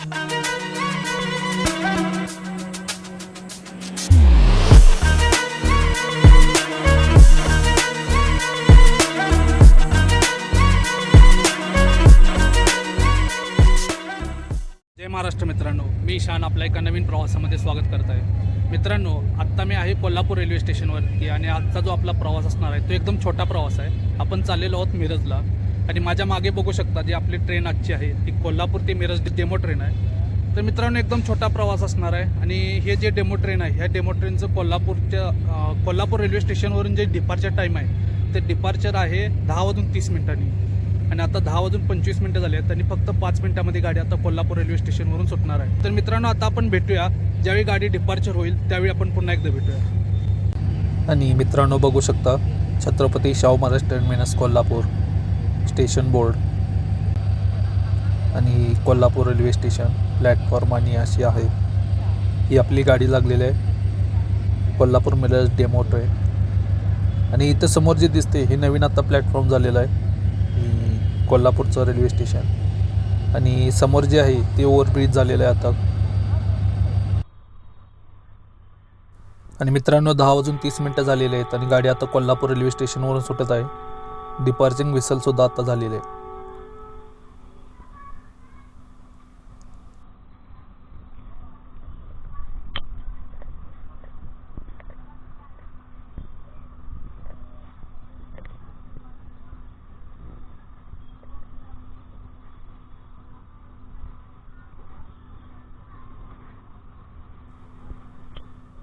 जय महाराष्ट्र मित्रांनो मी ईशान आपल्या एका नवीन प्रवासामध्ये स्वागत करत आहे. मित्रांनो आत्ता मी आहे कोल्हापूर रेल्वे स्टेशनवरती आणि आजचा जो आपला प्रवास असणार आहे तो एकदम छोटा प्रवास आहे. आपण चाललेलो आहोत मिरजला. आणि माझ्या मागे बघू शकता जी आपली ट्रेन आजची आहे ती कोल्हापूर ते मिरज डेमो ट्रेन आहे. तर मित्रांनो एकदम छोटा प्रवास असणार आहे. आणि हे जे डेमो ट्रेन आहे ह्या डेमो ट्रेनचं कोल्हापूरच्या कोल्हापूर रेल्वे स्टेशनवरून जे डिपार्चर टाईम आहे ते डिपार्चर आहे दहा वाजून तीस मिनिटांनी. आणि आता दहा वाजून पंचवीस मिनटं झाली आहेत आणि फक्त पाच मिनिटामध्ये गाडी आता कोल्हापूर रेल्वे स्टेशनवरून सुटणार आहे. तर मित्रांनो आता आपण भेटूया. ज्यावेळी गाडी डिपार्चर होईल त्यावेळी आपण पुन्हा एकदा भेटूया. आणि मित्रांनो बघू शकता Chhatrapati Shahu Maharaj terminus Kolhapur. Station board आणि कोल्हापूर रेल्वे स्टेशन प्लॅटफॉर्म आणि अशी आहे. ही आपली गाडी लागलेली आहे. कोल्हापूर मिरज डेमो ट्रेन आणि इथं समोर जे दिसते हे नवीन आता प्लॅटफॉर्म झालेलं आहे. कोल्हापूरचं रेल्वे स्टेशन. आणि समोर जे आहे ते ओव्हरब्रिज झालेलं आहे आता. आणि मित्रांनो दहा वाजून तीस मिनटं झालेली आहेत आणि गाडी आता कोल्हापूर रेल्वे स्टेशनवरून सुटत आहे. डिपार्चिंग विसलसुद्धा आता झालेले आहे.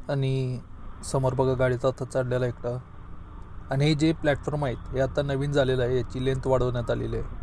आणि समोर बघा गाडीचा आता चढलेला एकटा आणि हे जे प्लॅटफॉर्म आहेत हे आता नवीन झालेलं आहे याची लेंथ वाढवण्यात आलेली आहे.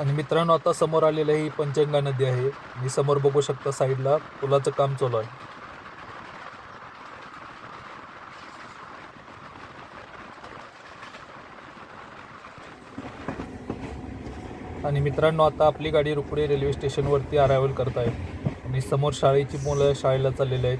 आणि मित्रांनो आता समोर आलेलं ही पंचगंगा नदी आहे. मी समोर बघू शकता साईडला पुलाचं काम चालू आहे. आणि मित्रांनो आता आपली गाडी रुपडे रेल्वे स्टेशनवरती अरायवल करत आहे आणि समोर शाळेची मुलं शाळेला चाललेली आहेत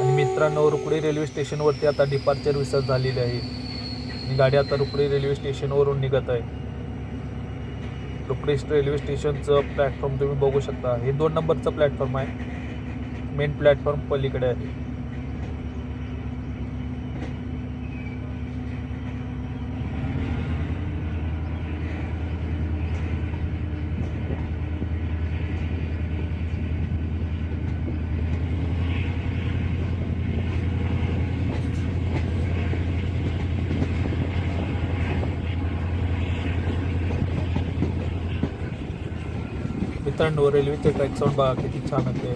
आणि मित्रांनो रुपडे रेल्वे स्टेशनवरती आता डिपार्चर विसर झालेली आहे. आणि गाडी आता रुपडे रेल्वे स्टेशनवरून निघत आहे. रुपडे रेल्वे स्टेशनचं प्लॅटफॉर्म तुम्ही बघू शकता. हे दोन नंबरचं प्लॅटफॉर्म आहे. मेन प्लॅटफॉर्म पलीकडे आहे. मित्रांनो रेल्वेचे ट्रॅक साऊंड बघा किती छान होते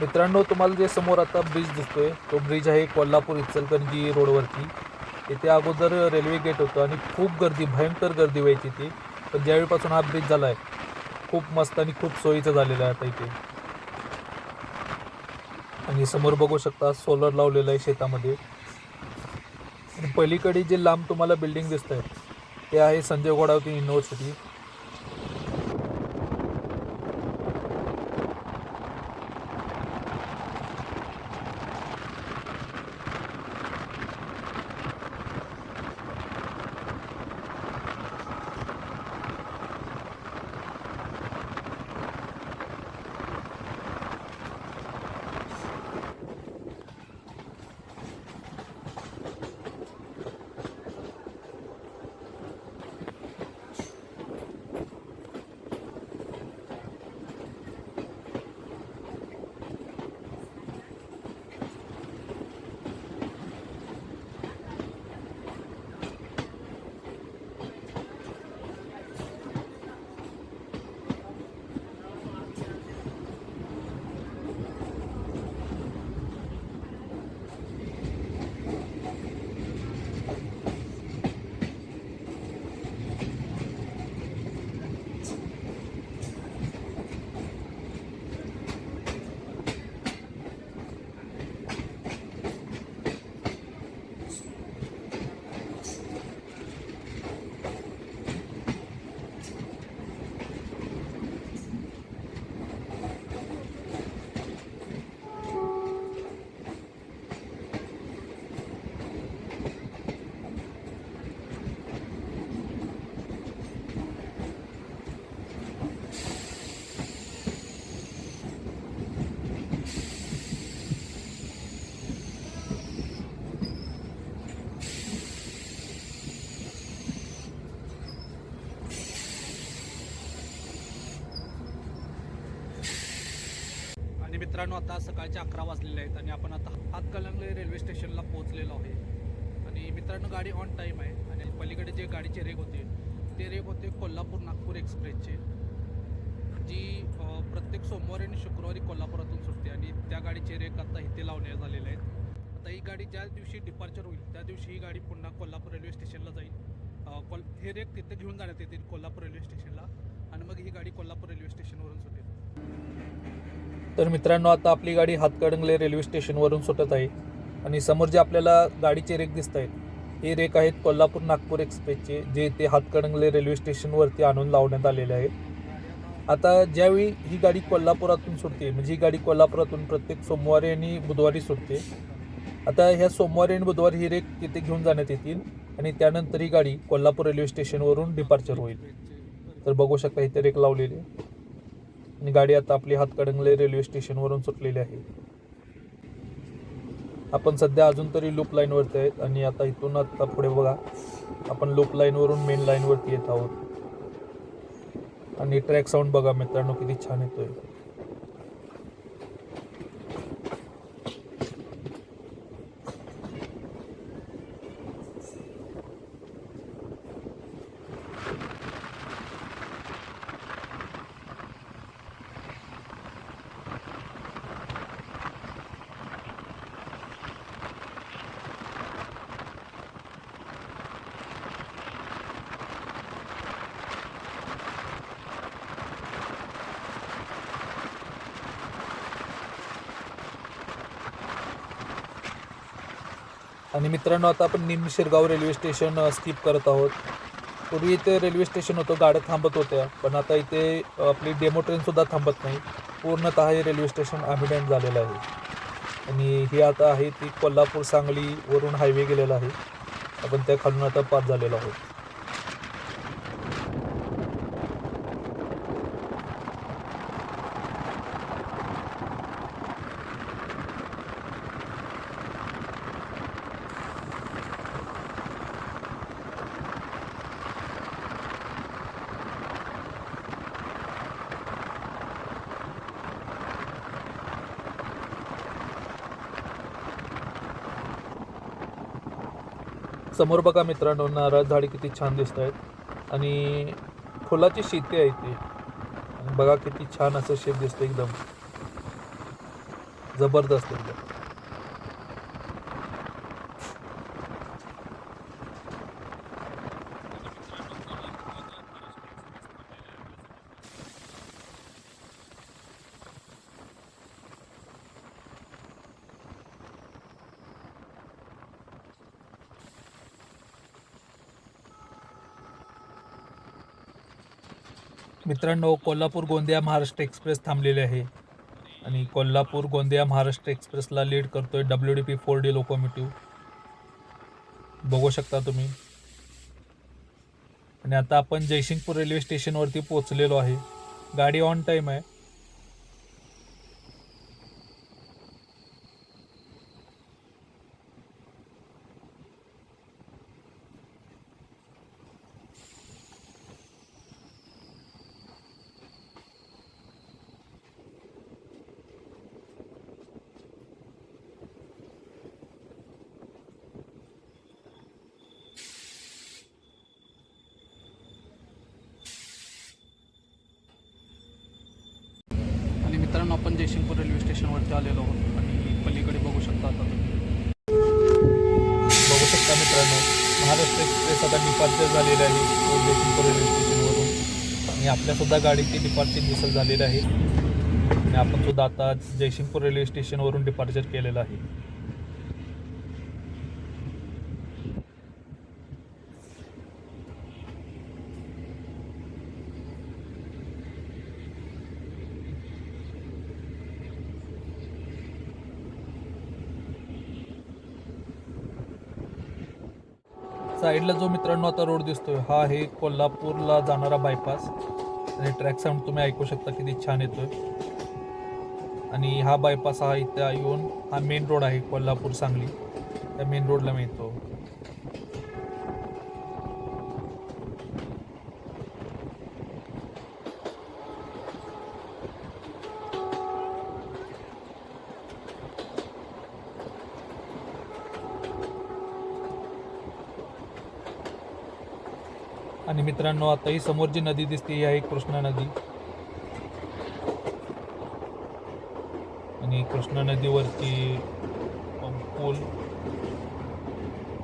मित्रांनो तुम्हाला जे समोर आता ब्रिज दिसतोय तो ब्रिज आहे कोल्हापूर इचलकरंजी रोडवरती इथे अगोदर रेल्वे गेट होतं आणि खूप गर्दी भयंकर गर्दी व्हायची ती पण ज्यावेळीपासून हा ब्रिज झाला आहे खूप मस्त आणि खूप सोयीचं झालेलं आहे आता इथे. आणि समोर बघू शकता सोलर लावलेलं आहे शेतामध्ये. पलीकडे जे लांब तुम्हाला बिल्डिंग दिसत आहे ते आहे संजय गोडावती युनिव्हर्सिटी मित्रांनो आता सकाळचे अकरा वाजलेले आहेत आणि आपण आता हातकलंगले रेल्वे स्टेशनला पोहोचलेलो आहे. आणि मित्रांनो गाडी ऑन टाईम आहे. आणि पलीकडे जे गाडीचे रेक होते ते रेक होते कोल्हापूर नागपूर एक्सप्रेसचे जी प्रत्येक सोमवारी आणि शुक्रवारी कोल्हापुरातून सुटते आणि त्या गाडीचे रेक आता इथे लावण्यात झालेले आहेत. आता ही गाडी ज्या दिवशी डिपार्चर होईल त्या दिवशी ही गाडी पुन्हा कोल्हापूर रेल्वे स्टेशनला जाईल. कोल हे रेक तिथे घेऊन जाण्यात येतील कोल्हापूर रेल्वे स्टेशनला आणि मग ही गाडी कोल्हापूर रेल्वे स्टेशनवरून सुटेल. तर मित्रांनो आता आपली गाडी हातकणंगले रेल्वे स्टेशनवरून सुटत आहे. आणि समोर जे आपल्याला गाडीचे रेक दिसत आहेत हे रेक आहेत कोल्हापूर नागपूर एक्सप्रेसचे जे ते हातकणंगले रेल्वे स्टेशनवरती आणून लावण्यात आलेले आहे आता ज्यावेळी ही गाडी कोल्हापुरातून सुटते म्हणजे ही गाडी कोल्हापुरातून प्रत्येक सोमवारी आणि बुधवारी सुटते आता ह्या सोमवारी आणि बुधवारी ही रेक तिथे घेऊन जाण्यात येतील आणि त्यानंतर ही गाडी कोल्हापूर रेल्वे स्टेशनवरून डिपार्चर होईल. तर बघू शकता इथे रेक लावलेली आहे. गाडी आता आपली हातकडंगले रेल्वे स्टेशनवरून सुटलेली आहे. आपण सध्या अजून तरी लूप लाईनवरती आहेत आणि आता इथून आता पुढे बघा आपण लूप लाईनवरून मेन लाईनवरती येत आहोत. आणि ट्रॅक साऊंड बघा मित्रांनो किती छान येतोय. आणि मित्रांनो आता आपण निम शिरगाव रेल्वे स्टेशन स्किप करत आहोत. पूर्वी इथे रेल्वे स्टेशन होतं गाड्या थांबत होत्या. पण आता इथे आपली डेमो ट्रेनसुद्धा थांबत नाही. पूर्णतः हे रेल्वे स्टेशन ॲम्बिडंट झालेलं आहे. आणि ही आता आहे ती कोल्हापूर सांगलीवरून हायवे गेलेला आहे. आपण त्या खालून आता पार झालेलो आहोत. समोर बघा मित्रांनो नारळ झाडे किती छान दिसत आहेत आणि फुलाची शेती आहे ती. बघा किती छान असं शेत दिसतं एकदम. जबरदस्त एकदम. मित्रांनो कोल्हापूर गोंदिया महाराष्ट्र एक्सप्रेस थांबलेले आहे. आणि कोल्हापूर गोंदिया महाराष्ट्र एक्सप्रेसला लीड करतोय W D P four D locomotive बघू शकता तुम्ही. आणि आता आपण जयसिंगपूर रेल्वे स्टेशनवरती पोचलेलो आहे. गाडी ऑन टाईम आहे आणि मित्रांनो आपण जयसिंगपूर रेल्वे स्टेशनवरती आलेलो आहोत आणि पलीकडे बघू शकता आता बघू शकता मित्रांनो महाराष्ट्र एक्सप्रेस आता डिपार्चर झालेलं आहे जयसिंगपूर रेल्वे स्टेशनवरून. आणि आपल्यासुद्धा गाडीची डिपार्चर दिसत झालेलं आहे. आणि आपण सुद्धा आता जयसिंगपूर रेल्वे स्टेशनवरून डिपार्चर केलेलं आहे. साईडला जो मित्रांनो आता रोड दिसतोय हा आहे कोल्हापूरला जाणारा बायपास आणि ट्रॅक साऊंड तुम्ही ऐकू शकता किती छान येतोय. आणि हा बायपास हा इथं येऊन हा मेन रोड आहे कोल्हापूर सांगली. त्या मेन रोडला मिळतो. आणि मित्रांनो आता ही समोर जी नदी दिसते ही आहे कृष्णा नदी. आणि कृष्णा नदीवरती पूल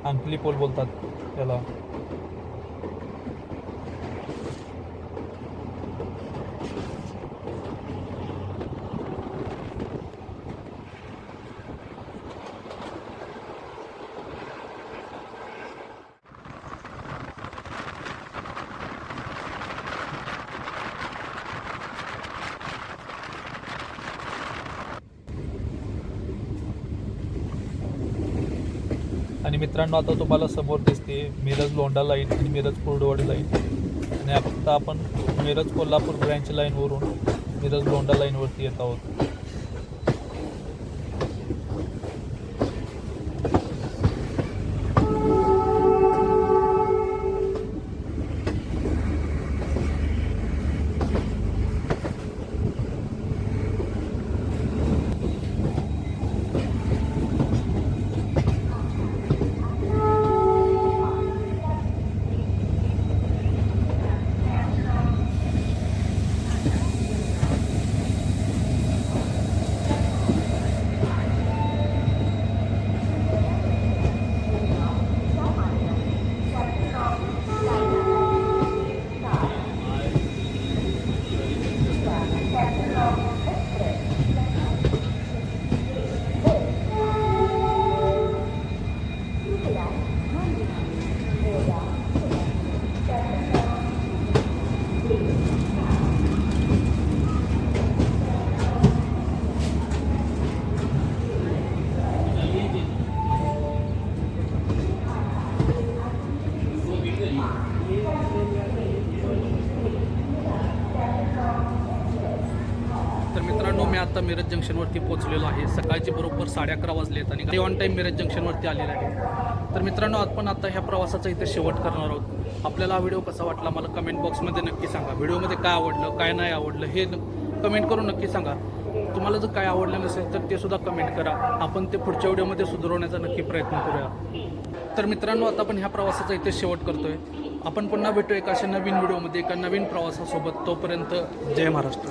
अंकली पूल बोलतात त्याला. आणि मित्रांनो आता तुम्हाला समोर दिसते मिरज लोंढा लाईन आणि मिरज कुर्डवाडी लाईन आणि आता आपण मिरज कोल्हापूर ब्रँच लाईनवरून मिरज लोंढा लाईनवरती येत आहोत तर मित्रांनो मी आता मिरज जंक्शनवरती पोहोचलेलो आहे. सकाळचे बरोबर साडे अकरा वाजले आहेत आणि गाडी ऑन टाईम मिरज जंक्शनवरती आलेला आहे तर मित्रांनो आपण आता ह्या प्रवासाचा इथे शेवट करणार आहोत. आपल्याला हा व्हिडिओ कसा वाटला मला कमेंट बॉक्समध्ये नक्की सांगा. व्हिडिओमध्ये काय आवडलं काय नाही आवडलं हे कमेंट करून नक्की सांगा. तुम्हाला जर काय आवडलं नसेल तर ते सुद्धा कमेंट करा. आपण ते पुढच्या व्हिडिओमध्ये सुधारवण्याचा नक्की प्रयत्न करूया. तर मित्रांनो आता आपण ह्या प्रवासाचा इथे शेवट करतोय. आपण पुन्हा भेटू एका अशा नवीन व्हिडिओमध्ये एका नवीन प्रवासासोबत. तोपर्यंत जय महाराष्ट्र.